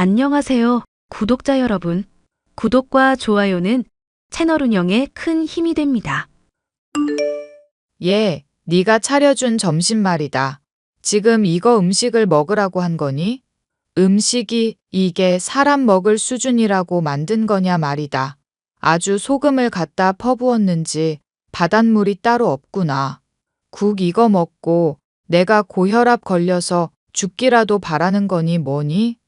안녕하세요, 구독자 여러분. 구독과 좋아요는 채널 운영에 큰 힘이 됩니다. 얘, 네가 차려준 점심 말이다. 지금 이거 음식을 먹으라고 한 거니? 음식이 이게 사람 먹을 수준이라고 만든 거냐 말이다. 아주 소금을 갖다 퍼부었는지 바닷물이 따로 없구나. 국 이거 먹고 내가 고혈압 걸려서 죽기라도 바라는 거니 뭐니?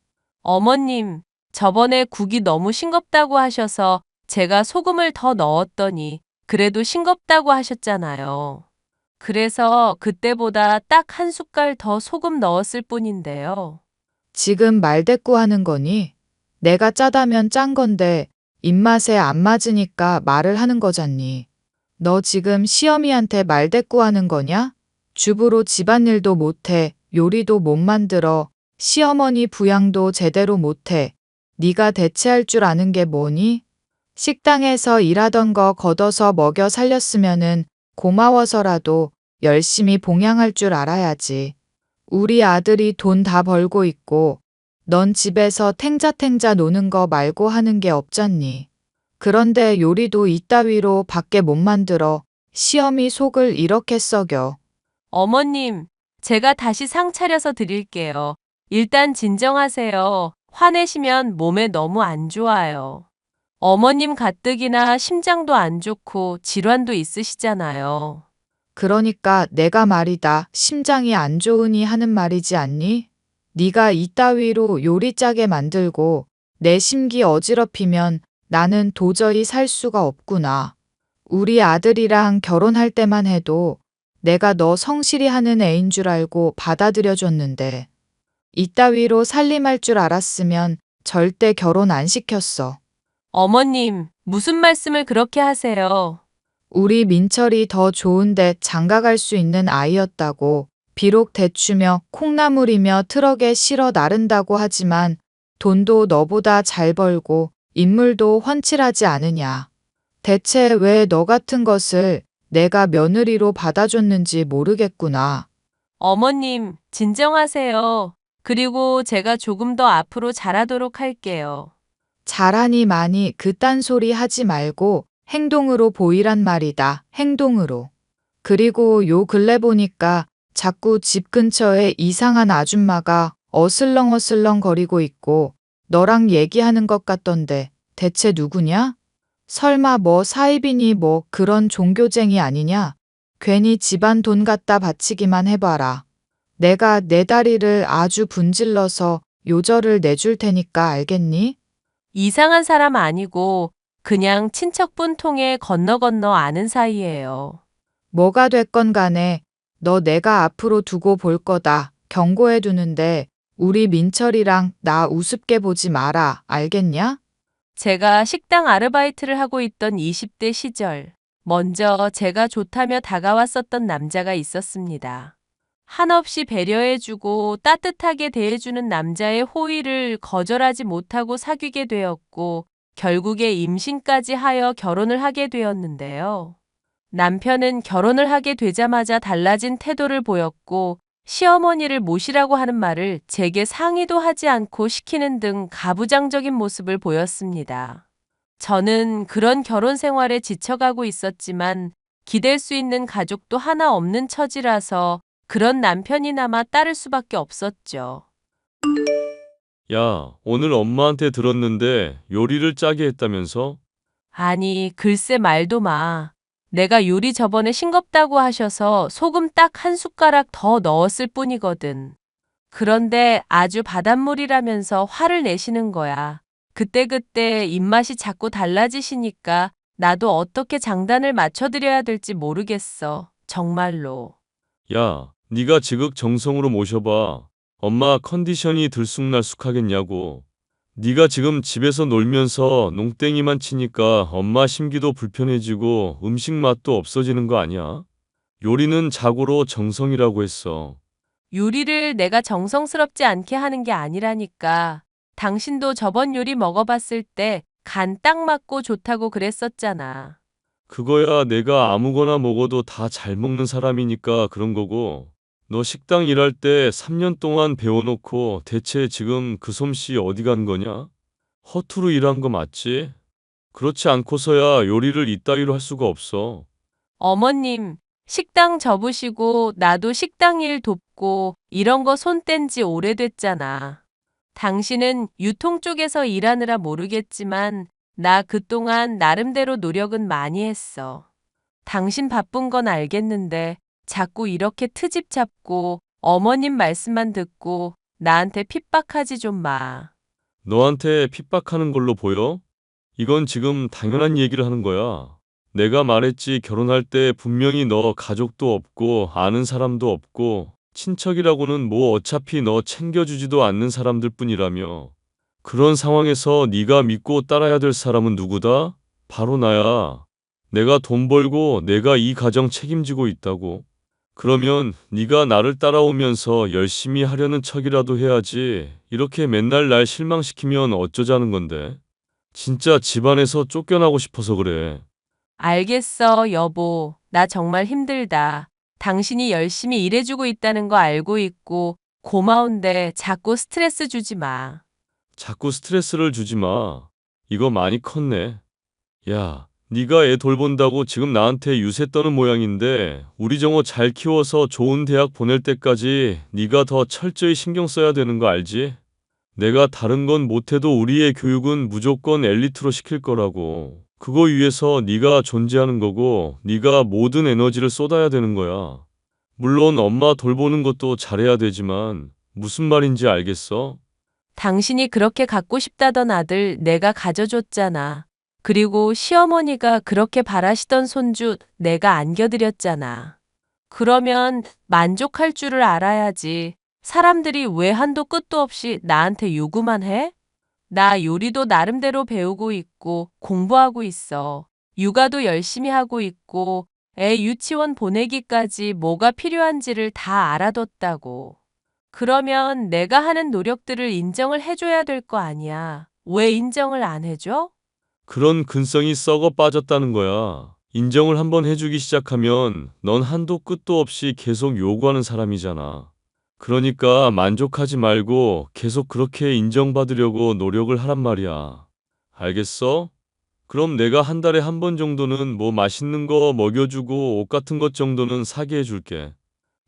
어머님, 저번에 국이 너무 싱겁다고 하셔서 제가 소금을 더 넣었더니 그래도 싱겁다고 하셨잖아요. 그래서 그때보다 딱 한 숟갈 더 소금 넣었을 뿐인데요. 지금 말대꾸 하는 거니? 내가 짜다면 짠 건데 입맛에 안 맞으니까 말을 하는 거잖니. 너 지금 시어미한테 말대꾸 하는 거냐? 주부로 집안일도 못해, 요리도 못 만들어, 시어머니 부양도 제대로 못해. 네가 대체할 줄 아는 게 뭐니? 식당에서 일하던 거 걷어서 먹여 살렸으면은 고마워서라도 열심히 봉양할 줄 알아야지. 우리 아들이 돈 다 벌고 있고, 넌 집에서 탱자탱자 노는 거 말고 하는 게 없잖니. 그런데 요리도 이따위로 밖에 못 만들어 시어미 속을 이렇게 썩여. 어머님, 제가 다시 상 차려서 드릴게요. 일단 진정하세요. 화내시면 몸에 너무 안 좋아요. 어머님 가뜩이나 심장도 안 좋고 질환도 있으시잖아요. 그러니까 내가 말이다. 심장이 안 좋으니 하는 말이지 않니? 네가 이따위로 요리 짜게 만들고 내 심기 어지럽히면 나는 도저히 살 수가 없구나. 우리 아들이랑 결혼할 때만 해도 내가 너 성실히 하는 애인 줄 알고 받아들여줬는데 이따위로 살림할 줄 알았으면 절대 결혼 안 시켰어. 어머님, 무슨 말씀을 그렇게 하세요? 우리 민철이 더 좋은데 장가갈 수 있는 아이였다고 비록 대추며 콩나물이며 트럭에 실어 나른다고 하지만 돈도 너보다 잘 벌고 인물도 훤칠하지 않으냐. 대체 왜 너 같은 것을 내가 며느리로 받아줬는지 모르겠구나. 어머님, 진정하세요. 그리고 제가 조금 더 앞으로 잘하도록 할게요. 잘하니 많이 그딴 소리 하지 말고 행동으로 보이란 말이다. 행동으로. 그리고 요 근래 보니까 자꾸 집 근처에 이상한 아줌마가 어슬렁어슬렁 거리고 있고 너랑 얘기하는 것 같던데 대체 누구냐? 설마 뭐 사입이니 뭐 그런 종교쟁이 아니냐? 괜히 집안 돈 갖다 바치기만 해봐라. 내가 내 다리를 아주 분질러서 요절을 내줄 테니까 알겠니? 이상한 사람 아니고 그냥 친척분 통해 건너 건너 아는 사이예요. 뭐가 됐건 간에 너 내가 앞으로 두고 볼 거다. 경고해 두는데 우리 민철이랑 나 우습게 보지 마라. 알겠냐? 제가 식당 아르바이트를 하고 있던 20대 시절, 먼저 제가 좋다며 다가왔었던 남자가 있었습니다. 한없이 배려해주고 따뜻하게 대해주는 남자의 호의를 거절하지 못하고 사귀게 되었고, 결국에 임신까지 하여 결혼을 하게 되었는데요. 남편은 결혼을 하게 되자마자 달라진 태도를 보였고, 시어머니를 모시라고 하는 말을 제게 상의도 하지 않고 시키는 등 가부장적인 모습을 보였습니다. 저는 그런 결혼 생활에 지쳐가고 있었지만 기댈 수 있는 가족도 하나 없는 처지라서 그런 남편이나마 따를 수밖에 없었죠. 야, 오늘 엄마한테 들었는데 요리를 짜게 했다면서? 아니, 글쎄 말도 마. 내가 요리 저번에 싱겁다고 하셔서 소금 딱 한 숟가락 더 넣었을 뿐이거든. 그런데 아주 바닷물이라면서 화를 내시는 거야. 그때그때 입맛이 자꾸 달라지시니까 나도 어떻게 장단을 맞춰드려야 될지 모르겠어. 정말로. 야, 네가 지극 정성으로 모셔봐. 엄마 컨디션이 들쑥날쑥하겠냐고. 네가 지금 집에서 놀면서 농땡이만 치니까 엄마 심기도 불편해지고 음식 맛도 없어지는 거 아니야? 요리는 자고로 정성이라고 했어. 요리를 내가 정성스럽지 않게 하는 게 아니라니까. 당신도 저번 요리 먹어봤을 때 간 딱 맞고 좋다고 그랬었잖아. 그거야 내가 아무거나 먹어도 다 잘 먹는 사람이니까 그런 거고. 너 식당 일할 때 3년 동안 배워놓고 대체 지금 그 솜씨 어디 간 거냐? 허투루 일한 거 맞지? 그렇지 않고서야 요리를 이따위로 할 수가 없어. 어머님, 식당 접으시고 나도 식당 일 돕고 이런 거 손 뗀 지 오래됐잖아. 당신은 유통 쪽에서 일하느라 모르겠지만 나 그동안 나름대로 노력은 많이 했어. 당신 바쁜 건 알겠는데 자꾸 이렇게 트집 잡고 어머님 말씀만 듣고 나한테 핍박하지 좀 마. 너한테 핍박하는 걸로 보여? 이건 지금 당연한 얘기를 하는 거야. 내가 말했지 결혼할 때 분명히 너 가족도 없고 아는 사람도 없고 친척이라고는 뭐 어차피 너 챙겨주지도 않는 사람들 뿐이라며. 그런 상황에서 네가 믿고 따라야 될 사람은 누구다? 바로 나야. 내가 돈 벌고 내가 이 가정 책임지고 있다고. 그러면 네가 나를 따라오면서 열심히 하려는 척이라도 해야지. 이렇게 맨날 날 실망시키면 어쩌자는 건데. 진짜 집안에서 쫓겨나고 싶어서 그래. 알겠어, 여보. 나 정말 힘들다. 당신이 열심히 일해주고 있다는 거 알고 있고 고마운데 자꾸 스트레스 주지 마. 자꾸 스트레스를 주지 마. 이거 많이 컸네. 야, 네가 애 돌본다고 지금 나한테 유세 떠는 모양인데 우리 정호 잘 키워서 좋은 대학 보낼 때까지 네가 더 철저히 신경 써야 되는 거 알지? 내가 다른 건 못해도 우리의 교육은 무조건 엘리트로 시킬 거라고. 그거 위해서 네가 존재하는 거고 네가 모든 에너지를 쏟아야 되는 거야. 물론 엄마 돌보는 것도 잘해야 되지만 무슨 말인지 알겠어? 당신이 그렇게 갖고 싶다던 아들 내가 가져줬잖아. 그리고 시어머니가 그렇게 바라시던 손주 내가 안겨드렸잖아. 그러면 만족할 줄을 알아야지. 사람들이 왜 한도 끝도 없이 나한테 요구만 해? 나 요리도 나름대로 배우고 있고 공부하고 있어. 육아도 열심히 하고 있고 애 유치원 보내기까지 뭐가 필요한지를 다 알아뒀다고. 그러면 내가 하는 노력들을 인정을 해줘야 될 거 아니야. 왜 인정을 안 해줘? 그런 근성이 썩어 빠졌다는 거야. 인정을 한번 해주기 시작하면 넌 한도 끝도 없이 계속 요구하는 사람이잖아. 그러니까 만족하지 말고 계속 그렇게 인정받으려고 노력을 하란 말이야. 알겠어? 그럼 내가 한 달에 한 번 정도는 뭐 맛있는 거 먹여주고 옷 같은 것 정도는 사게 해줄게.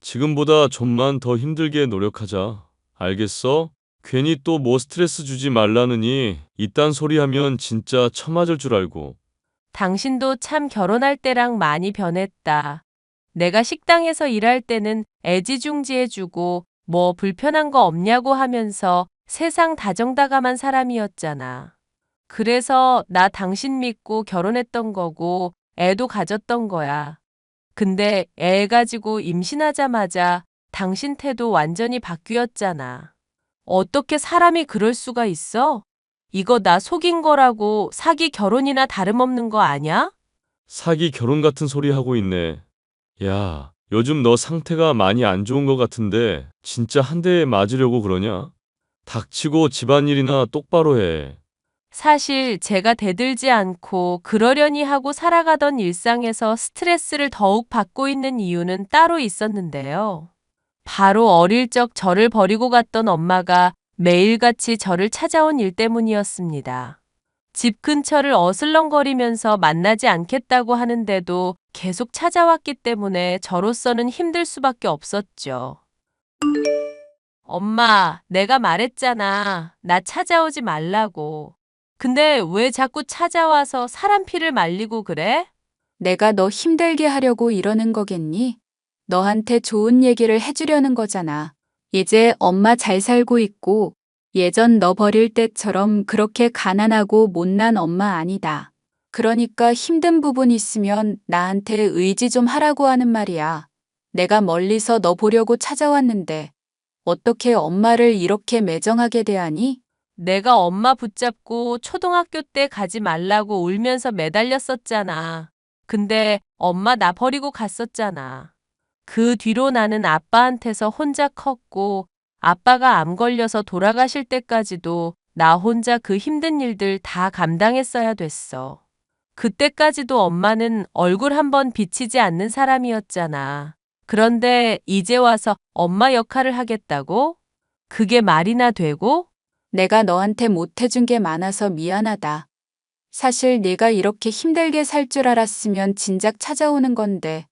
지금보다 좀만 더 힘들게 노력하자. 알겠어? 괜히 또 뭐 스트레스 주지 말라느니 이딴 소리 하면 진짜 처맞을 줄 알고. 당신도 참 결혼할 때랑 많이 변했다. 내가 식당에서 일할 때는 애지중지해주고 뭐 불편한 거 없냐고 하면서 세상 다정다감한 사람이었잖아. 그래서 나 당신 믿고 결혼했던 거고 애도 가졌던 거야. 근데 애 가지고 임신하자마자 당신 태도 완전히 바뀌었잖아. 어떻게 사람이 그럴 수가 있어? 이거 나 속인 거라고 사기 결혼이나 다름없는 거 아냐? 사기 결혼 같은 소리 하고 있네. 야, 요즘 너 상태가 많이 안 좋은 것 같은데 진짜 한 대에 맞으려고 그러냐? 닥치고 집안일이나 똑바로 해. 사실 제가 대들지 않고 그러려니 하고 살아가던 일상에서 스트레스를 더욱 받고 있는 이유는 따로 있었는데요. 바로 어릴 적 저를 버리고 갔던 엄마가 매일같이 저를 찾아온 일 때문이었습니다. 집 근처를 어슬렁거리면서 만나지 않겠다고 하는데도 계속 찾아왔기 때문에 저로서는 힘들 수밖에 없었죠. 엄마, 내가 말했잖아. 나 찾아오지 말라고. 근데 왜 자꾸 찾아와서 사람 피를 말리고 그래? 내가 너 힘들게 하려고 이러는 거겠니? 너한테 좋은 얘기를 해주려는 거잖아. 이제 엄마 잘 살고 있고 예전 너 버릴 때처럼 그렇게 가난하고 못난 엄마 아니다. 그러니까 힘든 부분 있으면 나한테 의지 좀 하라고 하는 말이야. 내가 멀리서 너 보려고 찾아왔는데 어떻게 엄마를 이렇게 매정하게 대하니? 내가 엄마 붙잡고 초등학교 때 가지 말라고 울면서 매달렸었잖아. 근데 엄마 나 버리고 갔었잖아. 그 뒤로 나는 아빠한테서 혼자 컸고 아빠가 암 걸려서 돌아가실 때까지도 나 혼자 그 힘든 일들 다 감당했어야 됐어. 그때까지도 엄마는 얼굴 한 번 비치지 않는 사람이었잖아. 그런데 이제 와서 엄마 역할을 하겠다고? 그게 말이나 되고? 내가 너한테 못해준 게 많아서 미안하다. 사실 네가 이렇게 힘들게 살 줄 알았으면 진작 찾아오는 건데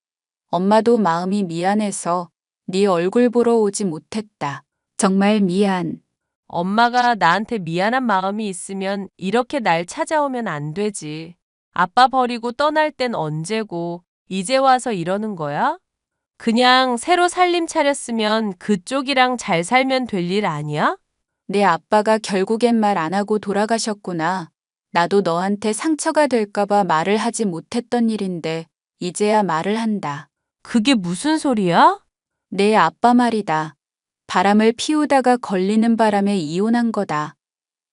엄마도 마음이 미안해서 네 얼굴 보러 오지 못했다. 정말 미안. 엄마가 나한테 미안한 마음이 있으면 이렇게 날 찾아오면 안 되지. 아빠 버리고 떠날 땐 언제고, 이제 와서 이러는 거야? 그냥 새로 살림 차렸으면 그쪽이랑 잘 살면 될 일 아니야? 내 아빠가 결국엔 말 안 하고 돌아가셨구나. 나도 너한테 상처가 될까봐 말을 하지 못했던 일인데 이제야 말을 한다. 그게 무슨 소리야? 내 아빠 말이다. 바람을 피우다가 걸리는 바람에 이혼한 거다.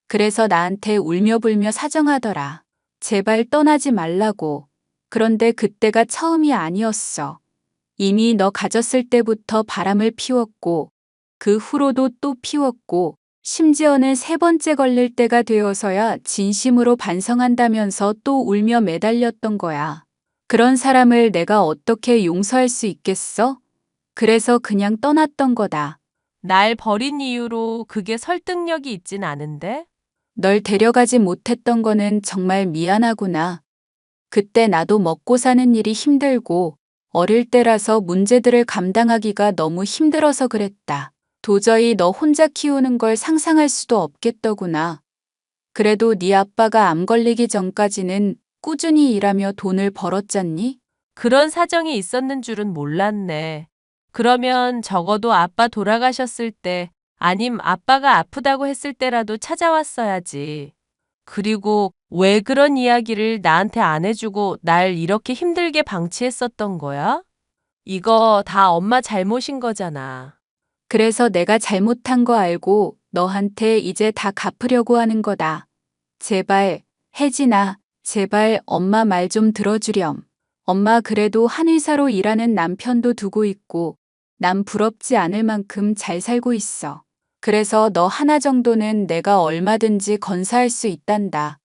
그래서 나한테 울며불며 사정하더라. 제발 떠나지 말라고. 그런데 그때가 처음이 아니었어. 이미 너 가졌을 때부터 바람을 피웠고, 그 후로도 또 피웠고, 심지어는 세 번째 걸릴 때가 되어서야 진심으로 반성한다면서 또 울며 매달렸던 거야. 그런 사람을 내가 어떻게 용서할 수 있겠어? 그래서 그냥 떠났던 거다. 날 버린 이유로 그게 설득력이 있진 않은데? 널 데려가지 못했던 거는 정말 미안하구나. 그때 나도 먹고 사는 일이 힘들고 어릴 때라서 문제들을 감당하기가 너무 힘들어서 그랬다. 도저히 너 혼자 키우는 걸 상상할 수도 없겠더구나. 그래도 네 아빠가 암 걸리기 전까지는 꾸준히 일하며 돈을 벌었잖니? 그런 사정이 있었는 줄은 몰랐네. 그러면 적어도 아빠 돌아가셨을 때, 아님 아빠가 아프다고 했을 때라도 찾아왔어야지. 그리고 왜 그런 이야기를 나한테 안 해주고 날 이렇게 힘들게 방치했었던 거야? 이거 다 엄마 잘못인 거잖아. 그래서 내가 잘못한 거 알고 너한테 이제 다 갚으려고 하는 거다. 제발, 혜진아, 제발 엄마 말 좀 들어주렴. 엄마 그래도 한의사로 일하는 남편도 두고 있고, 난 부럽지 않을 만큼 잘 살고 있어. 그래서 너 하나 정도는 내가 얼마든지 건사할 수 있단다.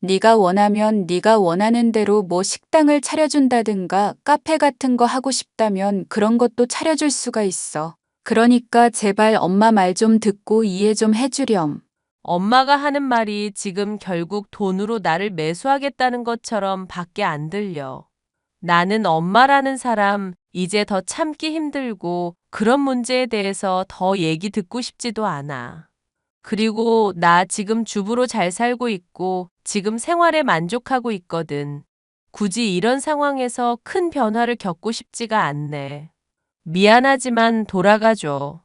네가 원하면 네가 원하는 대로 뭐 식당을 차려준다든가 카페 같은 거 하고 싶다면 그런 것도 차려줄 수가 있어. 그러니까 제발 엄마 말 좀 듣고 이해 좀 해주렴. 엄마가 하는 말이 지금 결국 돈으로 나를 매수하겠다는 것처럼 밖에 안 들려. 나는 엄마라는 사람 이제 더 참기 힘들고 그런 문제에 대해서 더 얘기 듣고 싶지도 않아. 그리고 나 지금 주부로 잘 살고 있고 지금 생활에 만족하고 있거든. 굳이 이런 상황에서 큰 변화를 겪고 싶지가 않네. 미안하지만 돌아가줘.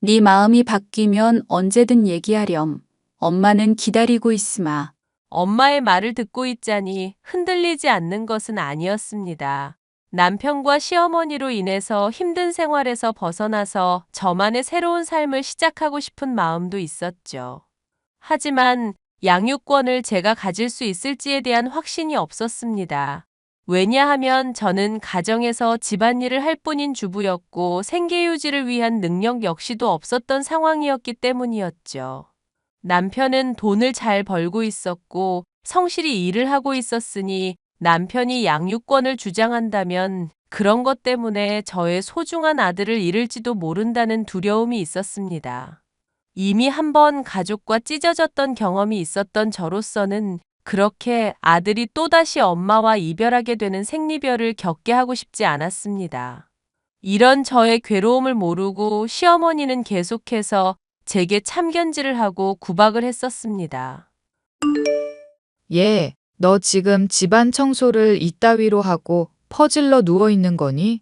네 마음이 바뀌면 언제든 얘기하렴. 엄마는 기다리고 있으마. 엄마의 말을 듣고 있자니 흔들리지 않는 것은 아니었습니다. 남편과 시어머니로 인해서 힘든 생활에서 벗어나서 저만의 새로운 삶을 시작하고 싶은 마음도 있었죠. 하지만 양육권을 제가 가질 수 있을지에 대한 확신이 없었습니다. 왜냐하면 저는 가정에서 집안일을 할 뿐인 주부였고 생계유지를 위한 능력 역시도 없었던 상황이었기 때문이었죠. 남편은 돈을 잘 벌고 있었고 성실히 일을 하고 있었으니 남편이 양육권을 주장한다면 그런 것 때문에 저의 소중한 아들을 잃을지도 모른다는 두려움이 있었습니다. 이미 한 번 가족과 찢어졌던 경험이 있었던 저로서는 그렇게 아들이 또다시 엄마와 이별하게 되는 생리별을 겪게 하고 싶지 않았습니다. 이런 저의 괴로움을 모르고 시어머니는 계속해서 제게 참견질을 하고 구박을 했었습니다. 얘, 너 지금 집안 청소를 이따위로 하고 퍼질러 누워 있는 거니?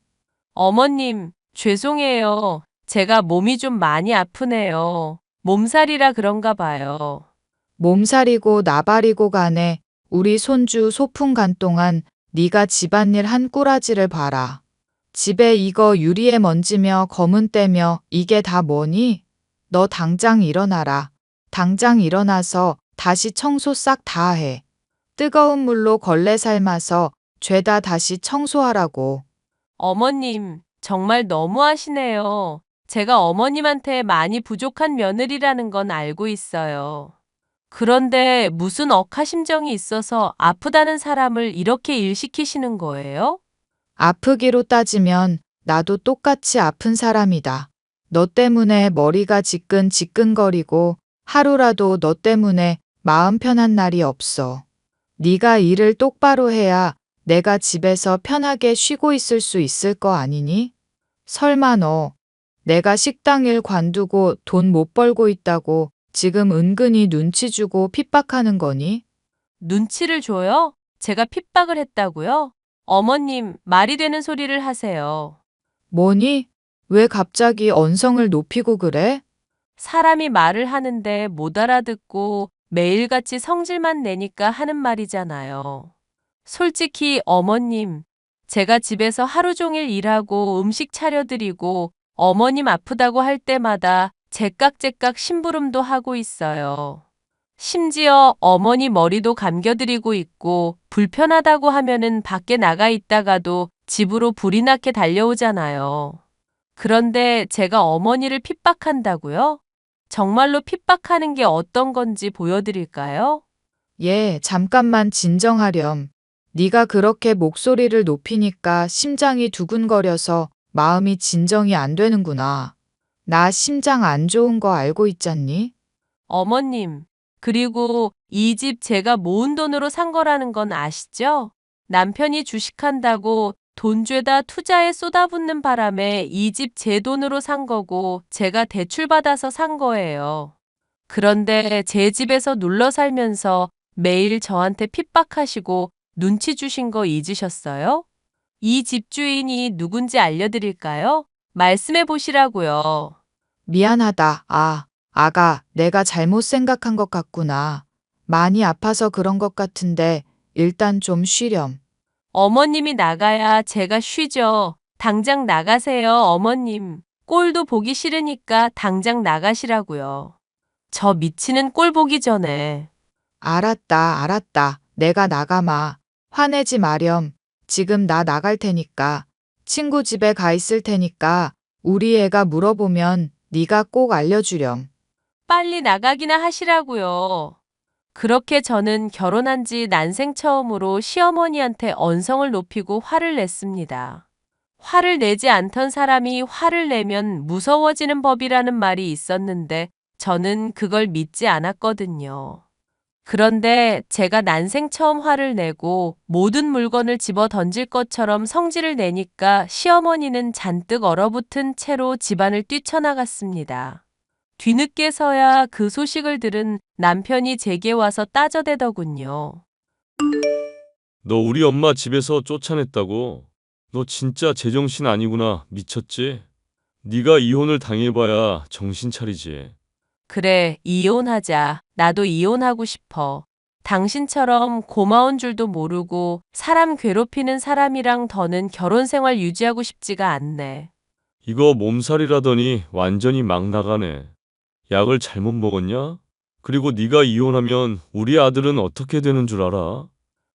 어머님, 죄송해요. 제가 몸이 좀 많이 아프네요. 몸살이라 그런가 봐요. 몸살이고 나발이고 간에 우리 손주 소풍 간 동안 네가 집안일 한 꾸라지를 봐라. 집에 이거 유리에 먼지며 검은 때며 이게 다 뭐니? 너 당장 일어나라. 당장 일어나서 다시 청소 싹 다 해. 뜨거운 물로 걸레 삶아서 죄다 다시 청소하라고. 어머님, 정말 너무하시네요. 제가 어머님한테 많이 부족한 며느리라는 건 알고 있어요. 그런데 무슨 억하심정이 있어서 아프다는 사람을 이렇게 일시키시는 거예요? 아프기로 따지면 나도 똑같이 아픈 사람이다. 너 때문에 머리가 지끈지끈거리고 하루라도 너 때문에 마음 편한 날이 없어. 네가 일을 똑바로 해야 내가 집에서 편하게 쉬고 있을 수 있을 거 아니니? 설마 너 내가 식당 일 관두고 돈 못 벌고 있다고 지금 은근히 눈치 주고 핍박하는 거니? 눈치를 줘요? 제가 핍박을 했다고요? 어머님, 말이 되는 소리를 하세요. 뭐니? 왜 갑자기 언성을 높이고 그래? 사람이 말을 하는데 못 알아듣고 매일같이 성질만 내니까 하는 말이잖아요. 솔직히 어머님, 제가 집에서 하루 종일 일하고 음식 차려드리고 어머님 아프다고 할 때마다 제깍제깍 심부름도 하고 있어요. 심지어 어머니 머리도 감겨드리고 있고 불편하다고 하면은 밖에 나가 있다가도 집으로 불이 나게 달려오잖아요. 그런데 제가 어머니를 핍박한다고요? 정말로 핍박하는 게 어떤 건지 보여드릴까요? 예, 잠깐만 진정하렴. 네가 그렇게 목소리를 높이니까 심장이 두근거려서 마음이 진정이 안 되는구나. 나 심장 안 좋은 거 알고 있잖니? 어머님, 그리고 이 집 제가 모은 돈으로 산 거라는 건 아시죠? 남편이 주식한다고 돈 죄다 투자에 쏟아붓는 바람에 이 집 제 돈으로 산 거고 제가 대출받아서 산 거예요. 그런데 제 집에서 눌러 살면서 매일 저한테 핍박하시고 눈치 주신 거 잊으셨어요? 이 집주인이 누군지 알려드릴까요? 말씀해 보시라고요. 미안하다. 아, 아가, 내가 잘못 생각한 것 같구나. 많이 아파서 그런 것 같은데 일단 좀 쉬렴. 어머님이 나가야 제가 쉬죠. 당장 나가세요, 어머님. 꼴도 보기 싫으니까 당장 나가시라고요. 저 미치는 꼴 보기 전에. 알았다, 알았다. 내가 나가마. 화내지 마렴. 지금 나 나갈 테니까. 친구 집에 가 있을 테니까 우리 애가 물어보면 네가 꼭 알려주렴. 빨리 나가기나 하시라고요. 그렇게 저는 결혼한 지 난생 처음으로 시어머니한테 언성을 높이고 화를 냈습니다. 화를 내지 않던 사람이 화를 내면 무서워지는 법이라는 말이 있었는데 저는 그걸 믿지 않았거든요. 그런데 제가 난생 처음 화를 내고 모든 물건을 집어 던질 것처럼 성질을 내니까 시어머니는 잔뜩 얼어붙은 채로 집안을 뛰쳐나갔습니다. 뒤늦게서야 그 소식을 들은 남편이 제게 와서 따져대더군요. 너 우리 엄마 집에서 쫓아냈다고? 너 진짜 제정신 아니구나. 미쳤지? 네가 이혼을 당해봐야 정신 차리지. 그래, 이혼하자. 나도 이혼하고 싶어. 당신처럼 고마운 줄도 모르고 사람 괴롭히는 사람이랑 더는 결혼 생활 유지하고 싶지가 않네. 이거 몸살이라더니 완전히 막 나가네. 약을 잘못 먹었냐? 그리고 네가 이혼하면 우리 아들은 어떻게 되는 줄 알아?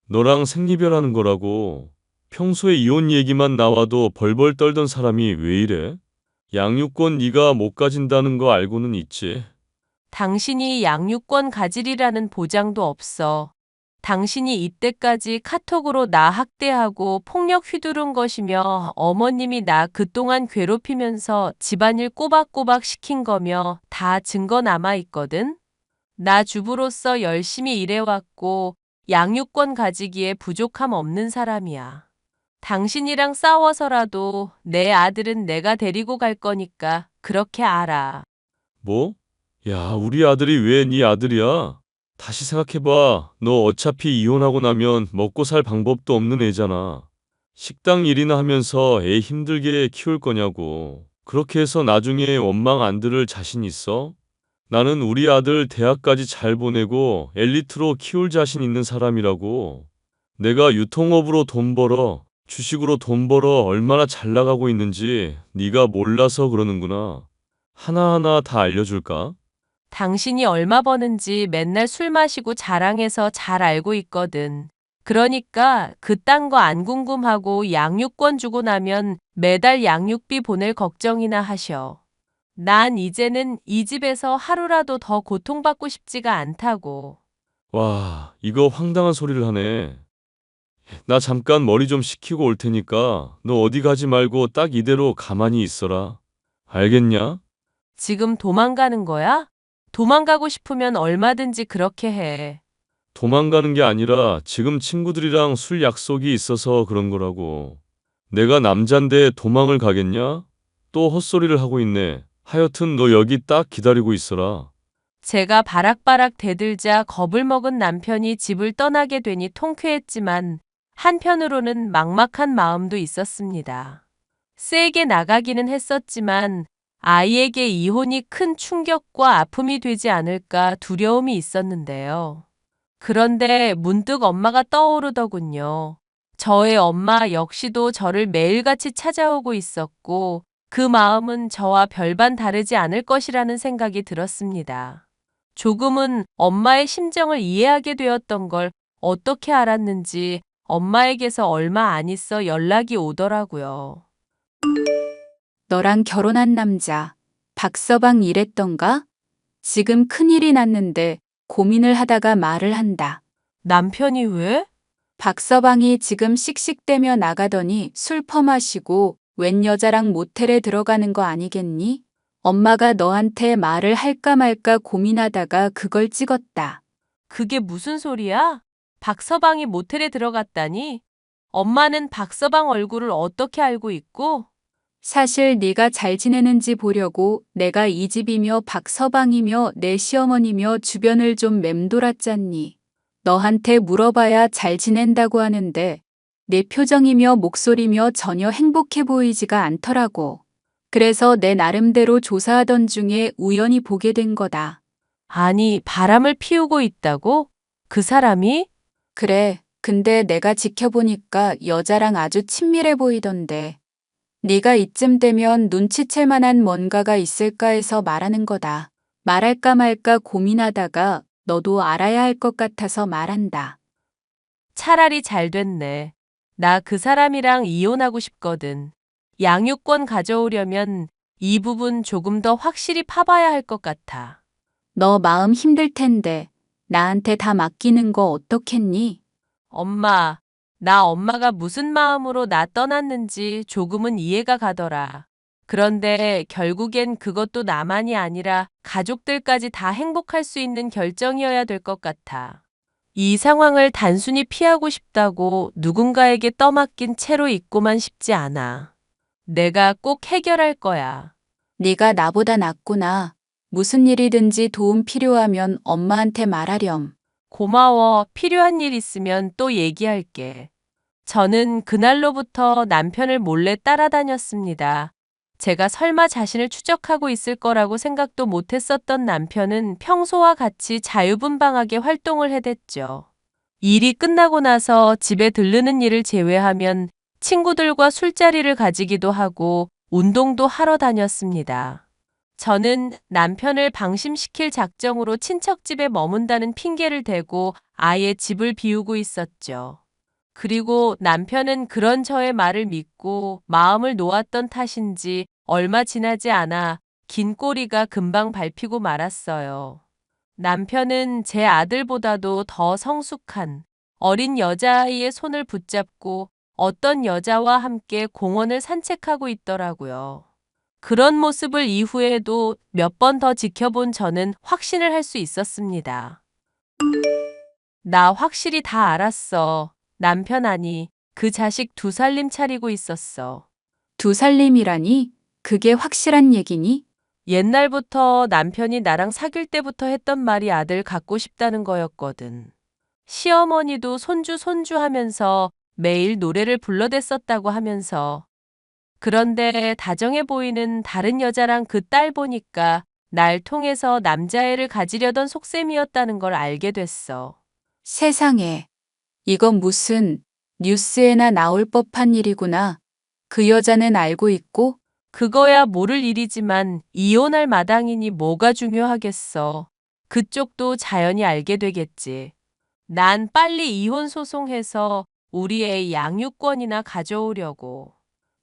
너랑 생리별하는 거라고. 평소에 이혼 얘기만 나와도 벌벌 떨던 사람이 왜 이래? 양육권 네가 못 가진다는 거 알고는 있지. 당신이 양육권 가지리라는 보장도 없어. 당신이 이때까지 카톡으로 나 학대하고 폭력 휘두른 것이며 어머님이 나 그동안 괴롭히면서 집안일 꼬박꼬박 시킨 거며 다 증거 남아 있거든? 나 주부로서 열심히 일해왔고 양육권 가지기에 부족함 없는 사람이야. 당신이랑 싸워서라도 내 아들은 내가 데리고 갈 거니까 그렇게 알아. 뭐? 야, 우리 아들이 왜 네 아들이야? 다시 생각해봐. 너 어차피 이혼하고 나면 먹고 살 방법도 없는 애잖아. 식당 일이나 하면서 애 힘들게 키울 거냐고. 그렇게 해서 나중에 원망 안 들을 자신 있어? 나는 우리 아들 대학까지 잘 보내고 엘리트로 키울 자신 있는 사람이라고. 내가 유통업으로 돈 벌어, 주식으로 돈 벌어 얼마나 잘 나가고 있는지 네가 몰라서 그러는구나. 하나하나 다 알려줄까? 당신이 얼마 버는지 맨날 술 마시고 자랑해서 잘 알고 있거든. 그러니까 그딴 거 안 궁금하고 양육권 주고 나면 매달 양육비 보낼 걱정이나 하셔. 난 이제는 이 집에서 하루라도 더 고통받고 싶지가 않다고. 와, 이거 황당한 소리를 하네. 나 잠깐 머리 좀 식히고 올 테니까 너 어디 가지 말고 딱 이대로 가만히 있어라. 알겠냐? 지금 도망가는 거야? 도망가고 싶으면 얼마든지 그렇게 해. 도망가는 게 아니라 지금 친구들이랑 술 약속이 있어서 그런 거라고. 내가 남잔데 도망을 가겠냐? 또 헛소리를 하고 있네. 하여튼 너 여기 딱 기다리고 있어라. 제가 바락바락 대들자 겁을 먹은 남편이 집을 떠나게 되니 통쾌했지만 한편으로는 막막한 마음도 있었습니다. 세게 나가기는 했었지만 아이에게 이혼이 큰 충격과 아픔이 되지 않을까 두려움이 있었는데요. 그런데 문득 엄마가 떠오르더군요. 저의 엄마 역시도 저를 매일같이 찾아오고 있었고 그 마음은 저와 별반 다르지 않을 것이라는 생각이 들었습니다. 조금은 엄마의 심정을 이해하게 되었던 걸 어떻게 알았는지 엄마에게서 얼마 안 있어 연락이 오더라고요. 너랑 결혼한 남자, 박서방 이랬던가? 지금 큰일이 났는데 고민을 하다가 말을 한다. 남편이 왜? 박서방이 지금 씩씩대며 나가더니 술 퍼마시고 웬 여자랑 모텔에 들어가는 거 아니겠니? 엄마가 너한테 말을 할까 말까 고민하다가 그걸 찍었다. 그게 무슨 소리야? 박서방이 모텔에 들어갔다니? 엄마는 박서방 얼굴을 어떻게 알고 있고? 사실 네가 잘 지내는지 보려고 내가 이 집이며 박서방이며 내 시어머니며 주변을 좀 맴돌았잖니. 너한테 물어봐야 잘 지낸다고 하는데 내 표정이며 목소리며 전혀 행복해 보이지가 않더라고. 그래서 내 나름대로 조사하던 중에 우연히 보게 된 거다. 아니, 바람을 피우고 있다고? 그 사람이? 그래. 근데 내가 지켜보니까 여자랑 아주 친밀해 보이던데. 네가 이쯤 되면 눈치챌 만한 뭔가가 있을까 해서 말하는 거다. 말할까 말까 고민하다가 너도 알아야 할 것 같아서 말한다. 차라리 잘 됐네. 나 그 사람이랑 이혼하고 싶거든. 양육권 가져오려면 이 부분 조금 더 확실히 파봐야 할 것 같아. 너 마음 힘들 텐데 나한테 다 맡기는 거 어떻겠니? 엄마, 나 엄마가 무슨 마음으로 나 떠났는지 조금은 이해가 가더라. 그런데 결국엔 그것도 나만이 아니라 가족들까지 다 행복할 수 있는 결정이어야 될 것 같아. 이 상황을 단순히 피하고 싶다고 누군가에게 떠맡긴 채로 있고만 싶지 않아. 내가 꼭 해결할 거야. 네가 나보다 낫구나. 무슨 일이든지 도움 필요하면 엄마한테 말하렴. 고마워. 필요한 일 있으면 또 얘기할게. 저는 그날로부터 남편을 몰래 따라다녔습니다. 제가 설마 자신을 추적하고 있을 거라고 생각도 못했었던 남편은 평소와 같이 자유분방하게 활동을 해댔죠. 일이 끝나고 나서 집에 들르는 일을 제외하면 친구들과 술자리를 가지기도 하고 운동도 하러 다녔습니다. 저는 남편을 방심시킬 작정으로 친척집에 머문다는 핑계를 대고 아예 집을 비우고 있었죠. 그리고 남편은 그런 저의 말을 믿고 마음을 놓았던 탓인지 얼마 지나지 않아 긴 꼬리가 금방 밟히고 말았어요. 남편은 제 아들보다도 더 성숙한 어린 여자아이의 손을 붙잡고 어떤 여자와 함께 공원을 산책하고 있더라고요. 그런 모습을 이후에도 몇 번 더 지켜본 저는 확신을 할 수 있었습니다. 나 확실히 다 알았어. 남편 아니, 그 자식 두 살림 차리고 있었어. 두 살림이라니? 그게 확실한 얘기니? 옛날부터 남편이 나랑 사귈 때부터 했던 말이 아들 갖고 싶다는 거였거든. 시어머니도 손주 손주 하면서 매일 노래를 불러댔었다고 하면서. 그런데 다정해 보이는 다른 여자랑 그 딸 보니까 날 통해서 남자애를 가지려던 속셈이었다는 걸 알게 됐어. 세상에. 이건 무슨 뉴스에나 나올 법한 일이구나. 그 여자는 알고 있고 그거야 모를 일이지만 이혼할 마당이니 뭐가 중요하겠어. 그쪽도 자연히 알게 되겠지. 난 빨리 이혼 소송해서 우리 애 양육권이나 가져오려고.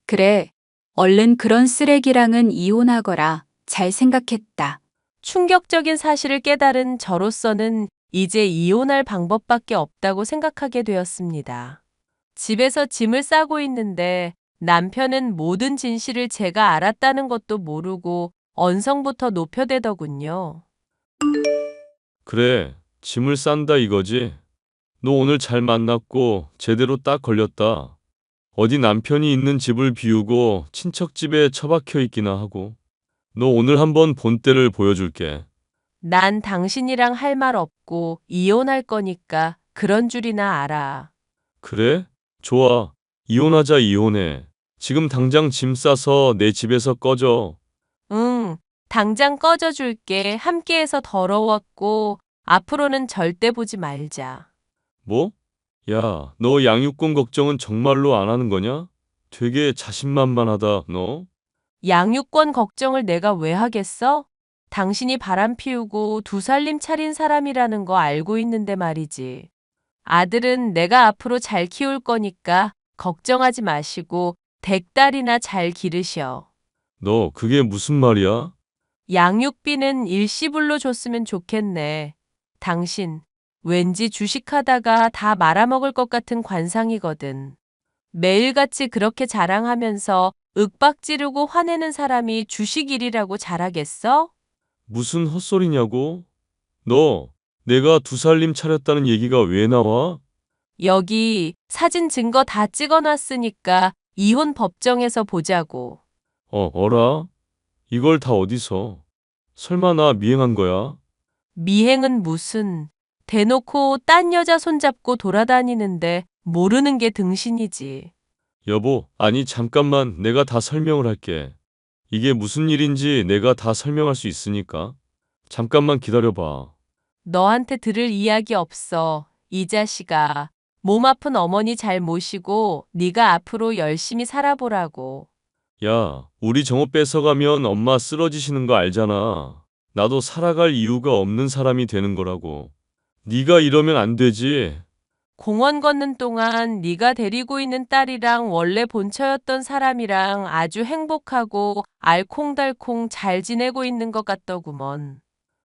그래. 얼른 그런 쓰레기랑은 이혼하거라. 잘 생각했다. 충격적인 사실을 깨달은 저로서는 이제 이혼할 방법밖에 없다고 생각하게 되었습니다. 집에서 짐을 싸고 있는데 남편은 모든 진실을 제가 알았다는 것도 모르고 언성부터 높여대더군요. 그래, 짐을 싼다 이거지? 너 오늘 잘 만났고 제대로 딱 걸렸다. 어디 남편이 있는 집을 비우고 친척 집에 처박혀 있기나 하고. 너 오늘 한번 본때를 보여줄게. 난 당신이랑 할 말 없고 이혼할 거니까 그런 줄이나 알아. 그래? 좋아. 이혼하자 이혼해. 지금 당장 짐 싸서 내 집에서 꺼져. 응, 당장 꺼져줄게. 함께해서 더러웠고 앞으로는 절대 보지 말자. 뭐? 야, 너 양육권 걱정은 정말로 안 하는 거냐? 되게 자신만만하다, 너. 양육권 걱정을 내가 왜 하겠어? 당신이 바람 피우고 두 살림 차린 사람이라는 거 알고 있는데 말이지. 아들은 내가 앞으로 잘 키울 거니까 걱정하지 마시고 댁딸이나 잘 기르셔. 너 그게 무슨 말이야? 양육비는 일시불로 줬으면 좋겠네. 당신, 왠지 주식하다가 다 말아먹을 것 같은 관상이거든. 매일같이 그렇게 자랑하면서 윽박 지르고 화내는 사람이 주식일이라고 잘하겠어? 무슨 헛소리냐고? 너, 내가 두 살림 차렸다는 얘기가 왜 나와? 여기 사진 증거 다 찍어놨으니까 이혼 법정에서 보자고. 어, 어라? 이걸 다 어디서? 설마 나 미행한 거야? 미행은 무슨 대놓고 딴 여자 손잡고 돌아다니는데 모르는 게 등신이지. 여보, 아니 잠깐만 내가 다 설명을 할게. 이게 무슨 일인지 내가 다 설명할 수 있으니까. 잠깐만 기다려봐. 너한테 들을 이야기 없어. 이 자식아. 몸 아픈 어머니 잘 모시고 네가 앞으로 열심히 살아보라고. 야, 우리 정호 뺏어가면 엄마 쓰러지시는 거 알잖아. 나도 살아갈 이유가 없는 사람이 되는 거라고. 네가 이러면 안 되지. 공원 걷는 동안 네가 데리고 있는 딸이랑 원래 본처였던 사람이랑 아주 행복하고 알콩달콩 잘 지내고 있는 것 같더구먼.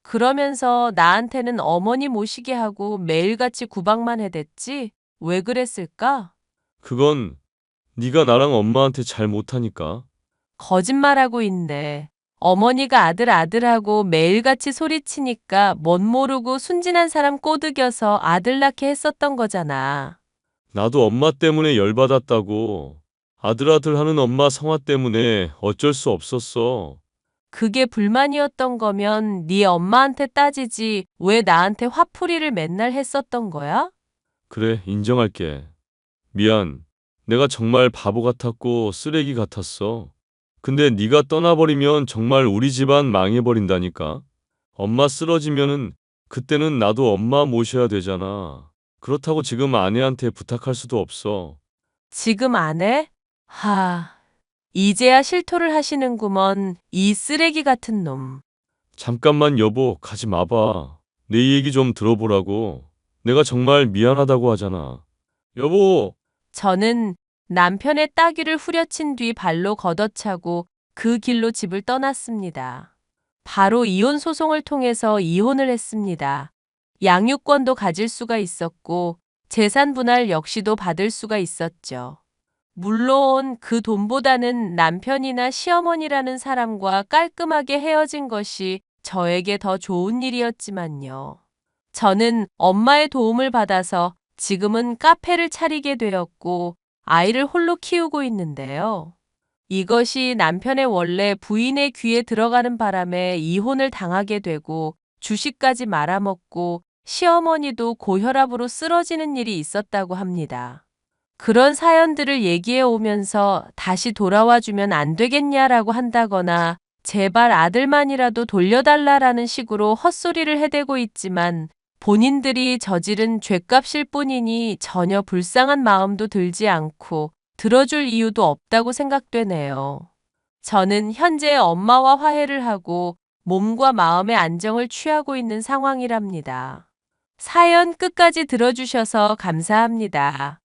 그러면서 나한테는 어머니 모시게 하고 매일같이 구박만 해댔지? 왜 그랬을까? 그건 네가 나랑 엄마한테 잘 못하니까. 거짓말하고 있네. 어머니가 아들 아들하고 매일같이 소리치니까 멋 모르고 순진한 사람 꼬드겨서 아들 낳게 했었던 거잖아. 나도 엄마 때문에 열받았다고. 아들아들 하는 엄마 성화 때문에 어쩔 수 없었어. 그게 불만이었던 거면 네 엄마한테 따지지 왜 나한테 화풀이를 맨날 했었던 거야? 그래, 인정할게. 미안. 내가 정말 바보 같았고 쓰레기 같았어. 근데 네가 떠나버리면 정말 우리 집안 망해버린다니까. 엄마 쓰러지면은 그때는 나도 엄마 모셔야 되잖아. 그렇다고 지금 아내한테 부탁할 수도 없어. 지금 안 해? 하, 이제야 실토를 하시는구먼. 이 쓰레기 같은 놈. 잠깐만 여보, 가지 마봐. 내 얘기 좀 들어보라고. 내가 정말 미안하다고 하잖아. 여보, 저는 남편의 따귀를 후려친 뒤 발로 걷어차고 그 길로 집을 떠났습니다. 바로 이혼 소송을 통해서 이혼을 했습니다. 양육권도 가질 수가 있었고 재산 분할 역시도 받을 수가 있었죠. 물론 그 돈보다는 남편이나 시어머니라는 사람과 깔끔하게 헤어진 것이 저에게 더 좋은 일이었지만요. 저는 엄마의 도움을 받아서 지금은 카페를 차리게 되었고 아이를 홀로 키우고 있는데요. 이것이 남편의 원래 부인의 귀에 들어가는 바람에 이혼을 당하게 되고 주식까지 말아먹고 시어머니도 고혈압으로 쓰러지는 일이 있었다고 합니다. 그런 사연들을 얘기해 오면서 다시 돌아와 주면 안 되겠냐라고 한다거나 제발 아들만이라도 돌려달라라는 식으로 헛소리를 해대고 있지만 본인들이 저지른 죄값일 뿐이니 전혀 불쌍한 마음도 들지 않고 들어줄 이유도 없다고 생각되네요. 저는 현재 엄마와 화해를 하고 몸과 마음의 안정을 취하고 있는 상황이랍니다. 사연 끝까지 들어주셔서 감사합니다.